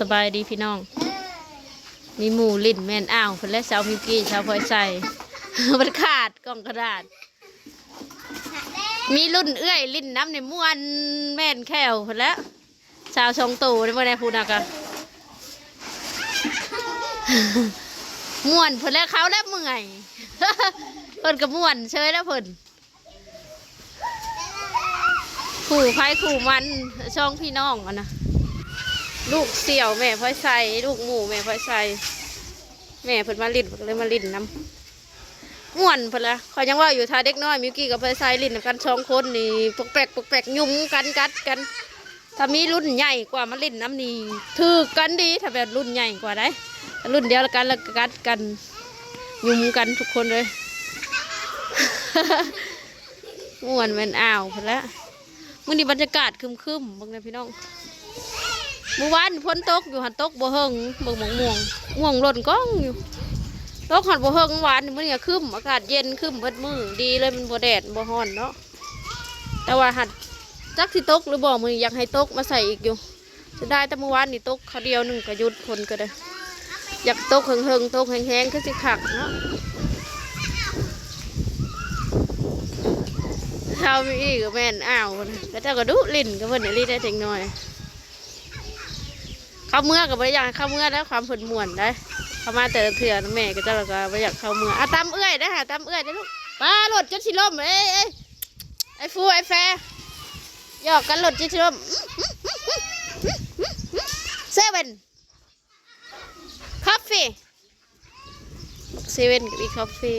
สบายดีพี่น้อง มีหมูลิ่นแม่นอ้าวเพิ่นและสาวมิวกี้สาวพลอยใส่มันขาดกล่องกระดาษ มีรุ่นเอื้อยลิ่นน้ำในม้วนแม่นแควเพิ่นแล้วชาวชงตู่ในเมื่อใดพูนักอะม่วนเพิ่นแล้วเขาแล้วเมื่อยเพิ่นก็ม่วนเชยแล้วเพิ่นขู่ไพ่ขู่มันช่องพี่น้องอะนะ ลูกเสี่ยวแม่พ่อยใส่ลูกหมูแม่พ่อยใส่แม่เพิ่นมาลิ้นเพิ่นเลยมาลิ้นน้ำม่วนเพิ่นละขอยยังว่าอยู่ทาเด็กน้อยมิวกี้กับพ่อยใส่ลิ้นกันสองคนนี่ปกแปลกปกแปลกยุ่มกันกัดกัน ถ้ามีรุ่นใหญ่กว่ามาลิ้นน้ำนี่ถือกันดีถ้าแบบรุ่นใหญ่กว่าได้รุ่นเดียวกันแล้วกัดกันยุ่มกันทุกคนเลยม่วนแม่นอ้าวเพิ่นละมื้อนี้บรรยากาศครึมๆบังนะพี่น้อง เมื่อวานฝนตกอยู่หันตกบ่เฮงเบิ่งหมองม่วงม่วงหล่นก้องอยู่ตกหันบ่เฮงหวานมื้อนี้คึมอากาศเย็นคึมเบิดมือดีเลยมันบ่แดดบ่ร้อนเนาะแต่ว่าหัดจักสิตกหรือบ่มื้อนี้อยากให้ตกมาใส่อีกอยู่จะได้แต่เมื่อวานนี่ตกเขาเดียวหนึ่งก็หยุดฝนก็ได้อยากตกเฮิงๆตกแห้งๆคือสิคักเนาะเช้ามีอีกแม่นอ้าวก็เจ้าก็ดุลิ้นก็เพิ่นนี่ลิ้นได้เด็กน้อย เข้าเมื่อกับบริยากเข้าเมื่อแล้วความผลม่วนได้เข้ามาแต่เถื่อนแม่ก็จะแบบว่าบริยากเข้าเมื่ออะตามเอื้อยได้หาตามเอื้อยได้ลูกป้าหลดจนชิล่มเอ้ยเอ้ยไอ้ฟูไอ้แฟร์หยอกกันหลดจนชิล่มเซเว่นคอฟฟี่เซเว่นกับอีคอฟฟี่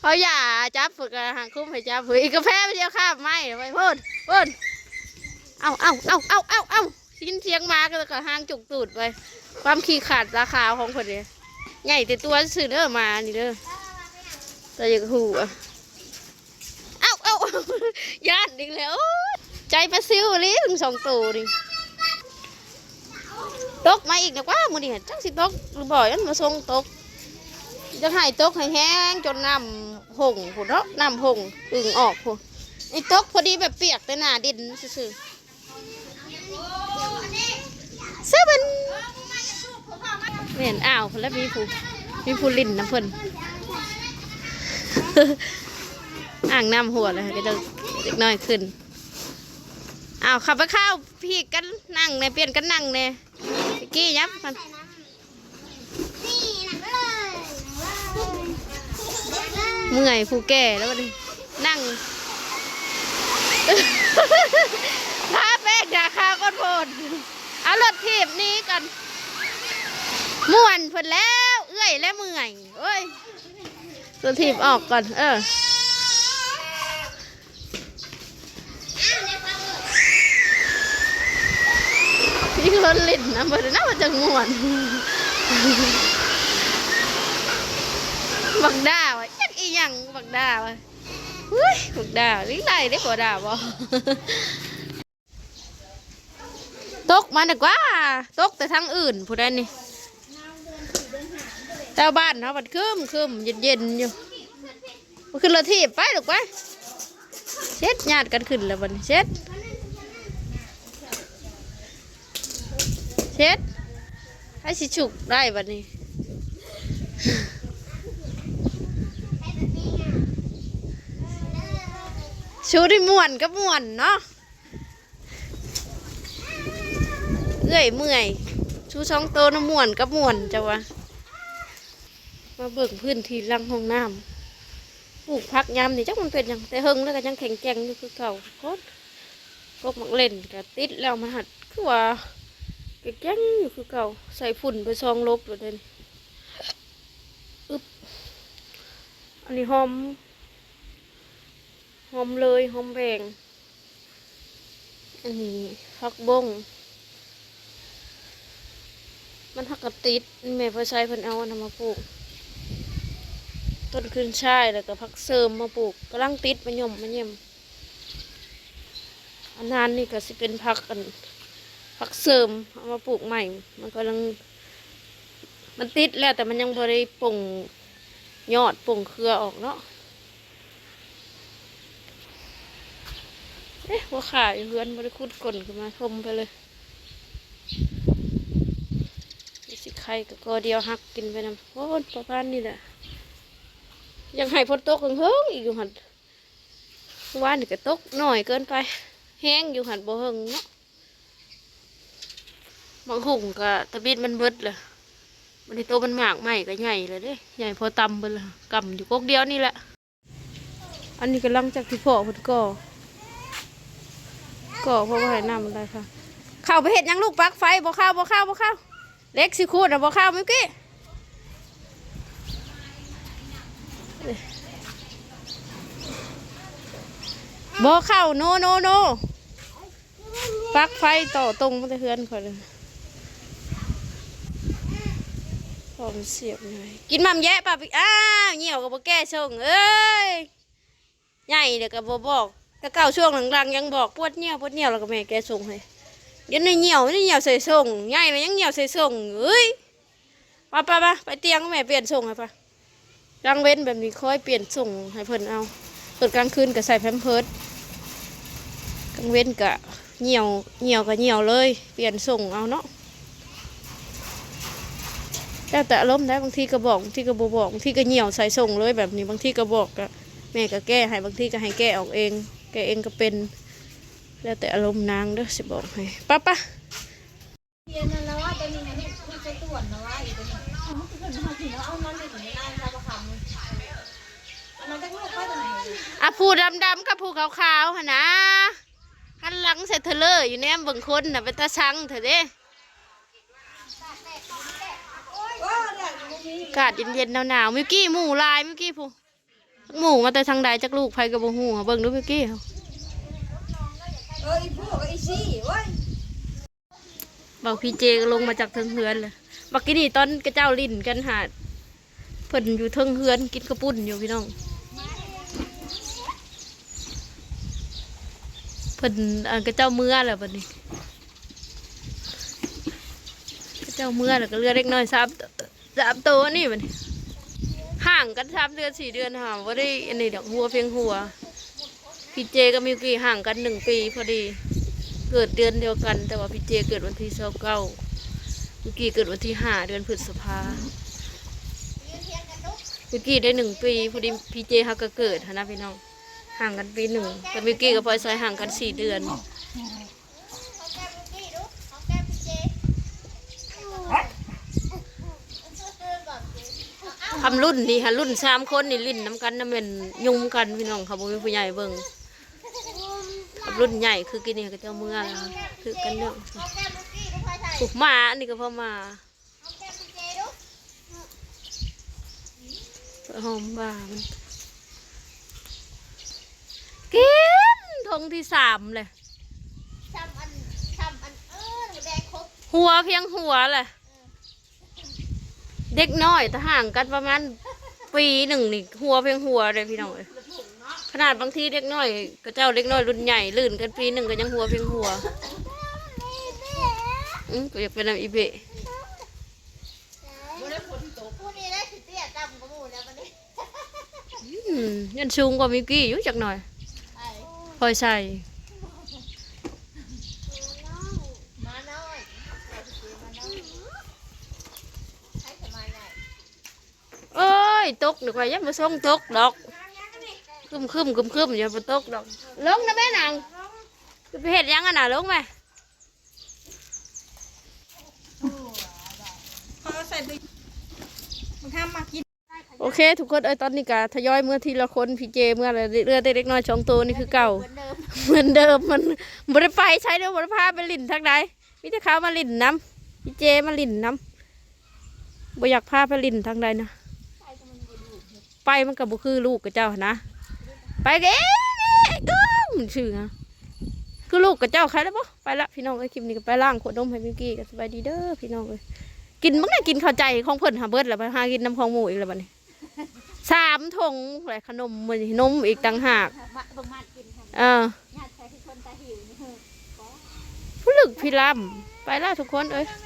เขาอย่าจับฝึกหางคุ้มให้จับฝึกอีกกาแฟไปเดียวข้ามไม่ไปพูดพูด เอาเอาเอาเอาเอาเอาสิ้นเสียงมาก็แล้วก็ห้างจุกตูดไป ความขี้ขาดราคาของคนนี่ยใหญ่แต่ตัวสื่อเด้อมานี่เด้อแต่อยังหูอะเอาเอาเอาญาติอีกแล้ว ใจประซิวเลยถึงสองตัวนี่ตกมาอีกนะว่ามือนี่จังสิตกหรือบ่อยอันมาส่งตกจะให้ตกให้แห้งจนน้ำหงผุนเนาะน้ำหงอึ่งออกผุนไอ้ตกพอดีแบบเปียกแต่หน้าดินซื่อๆ เซเว่นเห็นอ้าวเพิ่นแล้วมีผู้มีผู้ลินน้ำเพิ่นอ่างน้ำหัวเลยก็จะเด็กน้อยขึ้นอ้าวขับไปข้าวพี่กันนั่งในเปลี่ยนกันนั่งในตะกี้ยับมันเมื่อยผู้แก่แล้ววันนี้นั่งท้าแป้งด่าข้าวก้นโพด เอารถทีบนี้กันม่วนเพิ่นแล้ว เอื้อยและเมื่อยโอ้ยรถทีบออกก่อน เออพี่คนลิ้นนะเพิ่นน่ามาจากม่วนบักดาวะยักอีหยังบักดาวเฮ้ยบักดาวลิ้นไหลได้กว่ดาวบ่ ตกมาดีกว่าตกแต่ทางอื่นผู้ใดนี่แต่บ้านเขาบัดคืมคืมเย็นเย็นอยู่มันขึ้นรถทีบไปหรือไปเช็ดญาติกันขึ้นแล้วบัดนี้เช็ดเช็ดให้สิฉุกได้บัดนี้ชูได้ม่วนก็ม่วนเนาะ เอื้อยเมื่อย ชูช่องโตน้ำมวนกับมวนจ้ะวะมาเบิ่งพื้นที่ลังห้องน้ำปลูกพักยามนี่จักมันเป็นยังแต่เฮงแล้วก็ยังแข็งแกร่งอยู่คือเก่าโคตรกบมักเล่นก็ติดแล้วมันหัดคือว่าแข็งอยู่คือเก่าใส่ฝุ่นไปซองลบเลยเด่นอึบอันนี้หอมหอมเลยหอมแบงอันนี้พักบง มันหักกระติดแม่พ่อชายเพิ่นเอาอันนั้นมาปลูก ต้นขึ้นช่ายแล้วก็พักเสริมมาปลูกกำลังติดมันย่อมมันเยี่ยมอันนั้นนี่ก็สิเป็นพักกันพักเสริมเอามาปลูกใหม่ มันกำลัง มันติดแล้วแต่มันยังบริป่งยอดป่งเครือออกเนาะเอ๊ะหัวขาอยู่เพื่อนบริคุดกลนขึ้นมาทมไปเลย ข่ก็กอเดียวหักกินไปนำโอ้ประมาณนี้แหละยังให้ฝนตกเฮิงอีกอยู่หันว่านี่ก็ตกหน่อยเกินไป แห้งอยู่หันบ่เฮิงเนาะบางหุ่งก็ตะบิดมันเบิดเลยมันในโตมันหมากใหม่ก็ใหญ่เลยเด้ใหญ่พอตำไปเลยกำอยู่กกเดียวนี่แหละ อันนี้ก็ลังจากที่พ่อพนก่อก่อเพราะว่าให้น้ำมันได้ค่ะ เข้าไปเห็ดยังลูกปักไฟบ่เข้าบ่เข้าบ่เข้า เล็กสิคูดอะบ่เข้าเมื่อกี้บข้าวโนโนโนปลักไฟต่อตรงมาแต่เฮือนข่อยเลยพอมเสียบไงกินมัมแยะป่ะพี่อ้าวเหี่ยวกับโบแก้ส่งเอ้ยใหญ่เดี๋ยวก็บ่บบอก แต่เก่าช่วงหลังๆยังบอกปวดเหี่ยวปวดเหี่ยวแล้วก็แม่แก้ส่งให้เดี๋ ยันในเหนียวนี่เหนียวใส่ส่งใหญ่เลยยังเหนียวใส่ส่งเอ้ยปไปไปะไปเตียงแม่เปลี่ยนส่งให้ปะกลางเว้นแบบนี้ค่อยเปลี่ยนส่งให้เพิ่นเอาตอนกลางคืนก็ใส่แพมเพิร์ดกลางเว้นก็เหนียวเหนียวก็เหนียวเลย เปลี่ยนส่งเอาเนาะแล้วแต่อารมได้บางทีก็บอกบางทีก็บบอกบางทีก็เหนียวใส่ส่งเลยแบบนี้บางทีก็บอกก็แม่ก็แก้ให้บางทีก็ให้แก้ออกเอง แก้เองก็เป็น แล้วแต่อารมณ์นางเด้อสิบอกให้ป้าป้าเยนนั่นแล้วว่าตัวนี้มันมันจะต่วนนะว่าอีกตัวนี้เอามันจะขึ้นมาถึงแล้วเอามันเลยถึงได้เราประคำมันอันนั้นจะลูกไปตัวไหนอะผู้ดำๆกับผู้ขาวๆหะนะหันหลังใส่เธอเลยอยู่แนมเบิ่งคนน่ะเป็นตาชังเถอเด้อากาศเย็นๆหนาวๆมิวกี้หมู่ลายมิวกี้ผู้หมู่มาแต่ทางใดจักลูกไผกับบ่ฮู้หาเบิ่งดูมิวกี้เขา เอออีพวกอีซี่เว้ยบอกพี่เจลงมาจากเทิงเฮือนเลยบักกี้นี่ตอนกระเจ้าลิ้นกันหาดเพิ่นอยู่เทิงเฮือนกินกระปุ่นอยู่พี่น้อง เพิ่นกระเจ้าเมื่อแล้วบัดนี้กระเจ้าเมื่อแล้วก็เลือดเล็กน้อยสามสามตัวนี่บัดนี้ห่างกันสามเดือนสี่เดือนห่างว่าได้อันนี้ดอกหัวเพียงหัว พี่เจกับมิวกี้ห่างกันหนึ่งปีพอดี เกิดเดือนเดียวกัน แต่ว่าพี่เจเกิดวันที่เเก้ามิวกี้เกิดวันที่ห้าเดือนพฤษภามิวกี้ได้หนึ่งปีพอดีพี่เจฮักก็เกิดนะพี่น้องห่างกันปีหนึ่งแต่มิวกี้กับพลอยซอยห่างกันสี่เดือนทำรุ่นนี่ฮะรุ่นสามคนนี่ลิ้นน้ำกันน้ำเป็นยุ่งกันพี่น้องค่ะบ่มีผู้ใหญ่เบิ่ง รุ่นใหญ่คือกินนี่ก็เจ้าเมื่อแล้วคือกันเรื่องปลูกหมาอันนี้ก็พอมาหอมบ้ามันกินทงที่สามเลยทำอันทำอันเออหนูแดงครบหัวเพียงหัวเลยเด็กน้อยถ้าห่างกันประมาณปีหนึ่งนี่หัวเพียงหัวเลยพี่น้องเอ้ยข นาดบางทีเด็กน้อยก็เจ้าเด็กน้อยรุ่นใหญ่ลื่นกันปีหนึ่งก็ยังหัวเพียงหัวอืมก็อยากเป็นอะไรอีเบะผู้นี้ได้สิเตี้ยจำกับหมูแล้วมันนี่อืมยันสูงกว่ามิกกี้อยู่จักหน่อยไอ้พลอยใส่มาน้อยไอ้สิมาน้อยใช้สมัยไหนเอ้ยตกเดี๋ยวไปยับมาส่งตกดอก คึมคึมคึมคึมอย่าไปตกดอกลงนะแม่นางจะไปเห็ดหยังอะน่ะลงไหมเขาใส่ไปมันทำมากินโอเค ทุกคนเอ้ยตอนนี้ก็ทยอยเมื่อทีละคนพี่เจเมื่อไรเรือเด็กน้อยสองตัวนี่คือเก่า เหมือนเดิมเหมือนเดิมมันบริไปใช้เด้อบริพาไปลิ่นทางใดมิแต่เขามาลิ่นน้ำพี่เจมาลิ่นน้ำบ่อยากพาไปลิ่นทางใดนะไปมันกับบุคือลูกกับเจ้าหั่นนะ ไปเก๋ก็มันชื่อฮะคือลูกกับเจ้าใครแล้วปะไปละพี่น้องไอ้ยคลิปนี้ก็ไปล่างขวดนมให้มิวกี้กันสบายดีเด้อพี่น้องเลยกินมั้งได้กินเข้าวใจของเพิ่นหาเบิดแล้วไปหากินน้ำของหมูอีกแล้วบัดนี้สามถงแหละขนมมันนมอีกต่างหากมาประมาณกินค่ะเออญาติใช้ที่คนตาหิวนี่ผู้ลึกพี่ลำไปล่ะทุกคนเอ้ยแม่